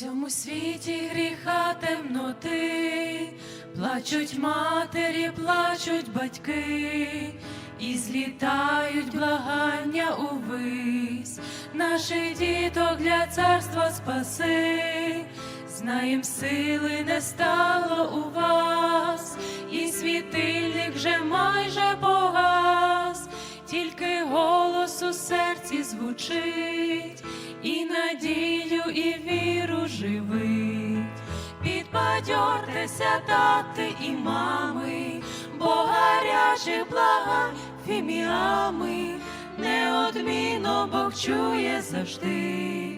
цьому світі гріха темноти, плачуть матері, плачуть батьки, і злітають благання увись, наших діток для царства спаси, знаєм, сили не стало у вас, і світильник вже майже погас, тільки голос у серці звучить, і надію, і віру живить. Підбадьортеся, тати і мами, бо гарячих благань фіміами, неодмінно Бог чує завжди,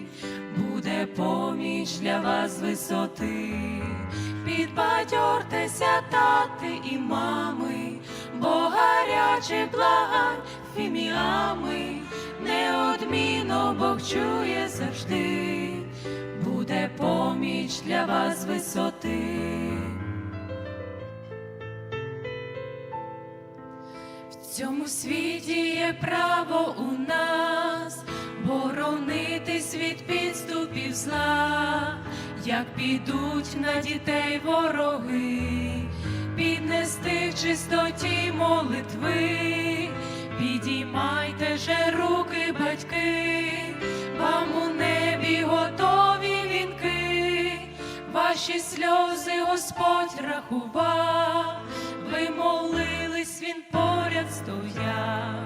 буде поміч для вас висоти. Підбадьортеся, тати і мами, бо гарячих благань фіміами, неодмінно Бог чує завжди, буде поміч для вас висоти. В цьому світі є право у нас боронитись від підступів зла, як підуть на дітей вороги, піднести в чистоті молитви, підіймайте ваші сльози Господь рахував, ви молились, він поряд стояв,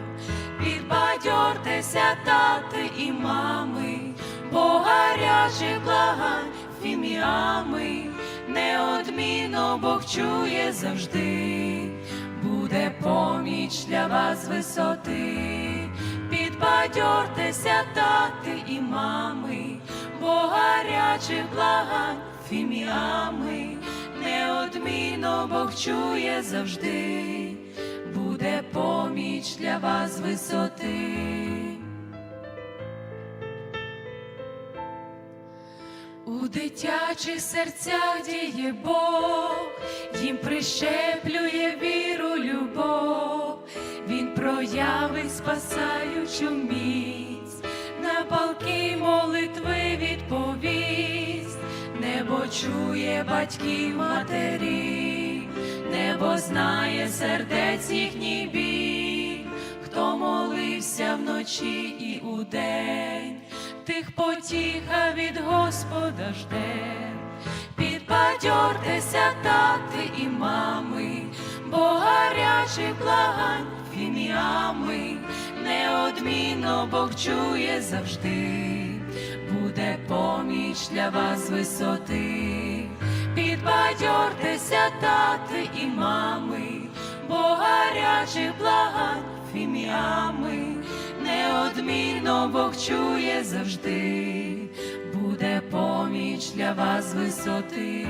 підбадьортеся, тати і мами, бо гарячих благань фіміами, неодмінно Бог чує завжди, буде поміч для вас висоти, підбадьортеся, тати і мами, бо гарячих благань фіміами, неодмінно Бог чує завжди, буде поміч для вас висоти. У дитячих серцях діє Бог, їм прищеплює віру, любов, Він проявить спасаючу міць, небо чує батьків матері, небо знає сердець їхній біль, хто молився вночі і удень, тих потіха від Господа жде, підбадьортеся, тати і мами, бо гарячих благань фіміами, неодмінно Бог чує завжди, буде поміч для вас висоти, підбадьортеся, тати і мами, бо гарячих благань фім'ями неодмінно Бог чує завжди, буде поміч для вас висоти.